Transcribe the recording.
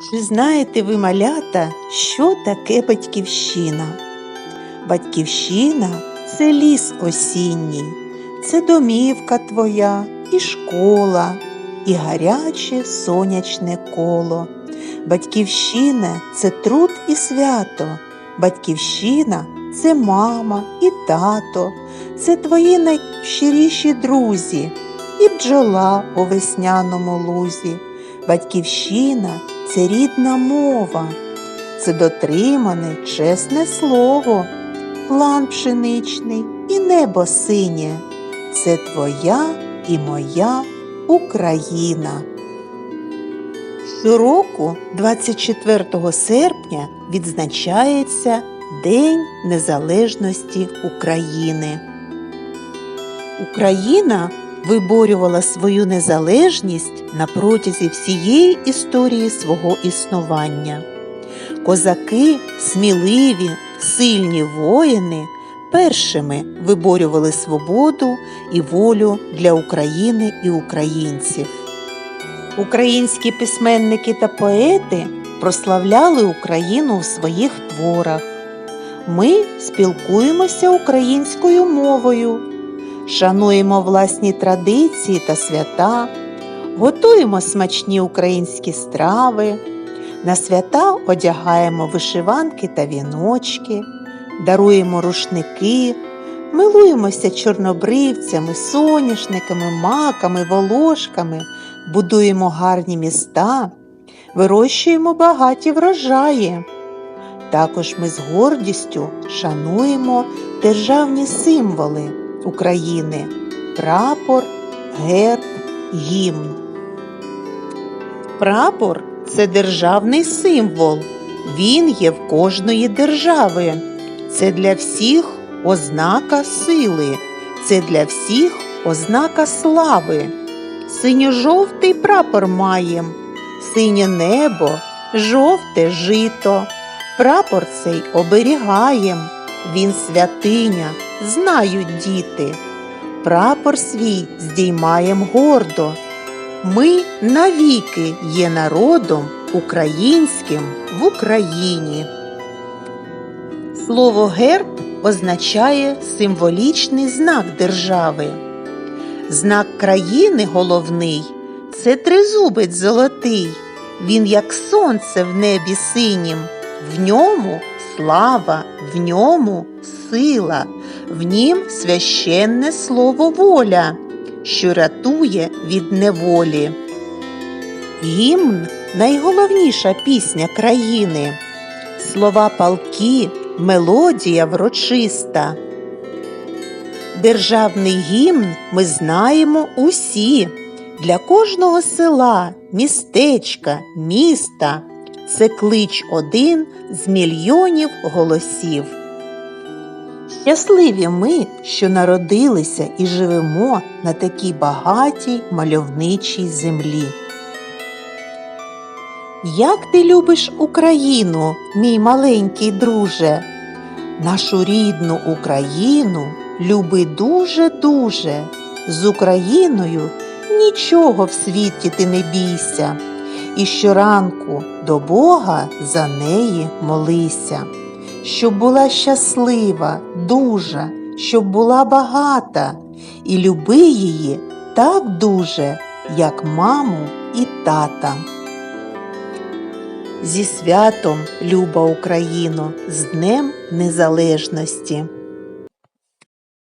Чи знаєте ви, малята, що таке батьківщина? Батьківщина це ліс осінній, це домівка твоя, і школа, і гаряче сонячне коло. Батьківщина це труд і свято. Батьківщина це мама і тато, це твої найщиріші друзі, і бджола у весняному лузі. Батьківщина це рідна мова, це дотримане чесне слово, лан пшеничний і небо синє. Це твоя і моя Україна. Щороку, 24 серпня, відзначається День Незалежності України. Україна виборювала свою незалежність на протязі всієї історії свого існування. Козаки, сміливі, сильні воїни першими виборювали свободу і волю для України і українців. Українські письменники та поети прославляли Україну у своїх творах. Ми спілкуємося українською мовою, шануємо власні традиції та свята, готуємо смачні українські страви, на свята одягаємо вишиванки та віночки, даруємо рушники, милуємося чорнобривцями, соняшниками, маками, волошками, будуємо гарні міста, вирощуємо багаті врожаї. Також ми з гордістю шануємо державні символи України прапор, герб, гімн. Прапор це державний символ. Він є в кожної держави. Це для всіх ознака сили, це для всіх ознака слави. Синьо-жовтий прапор маєм, синє небо, жовте жито. Прапор цей оберігаєм, він святиня, знають діти. Прапор свій здіймаєм гордо. Ми навіки є народом українським в Україні. Слово герб означає символічний знак держави. Знак країни головний це тризубець золотий. Він як сонце в небі синім, в ньому слава, в ньому сила, в нім священне слово воля, що рятує від неволі. Гімн найголовніша пісня країни. Слова палки, мелодія врочиста. Державний гімн ми знаємо усі. Для кожного села, містечка, міста це клич один з мільйонів голосів. Щасливі ми, що народилися і живемо на такій багатій мальовничій землі. Як ти любиш Україну, мій маленький друже, нашу рідну Україну люби дуже-дуже. З Україною нічого в світі ти не бійся, і щоранку до Бога за неї молися, щоб була щаслива, дужа, щоб була багата, і люби її так дуже, як маму і тата. Зі святом, люба Україно, з Днем Незалежності!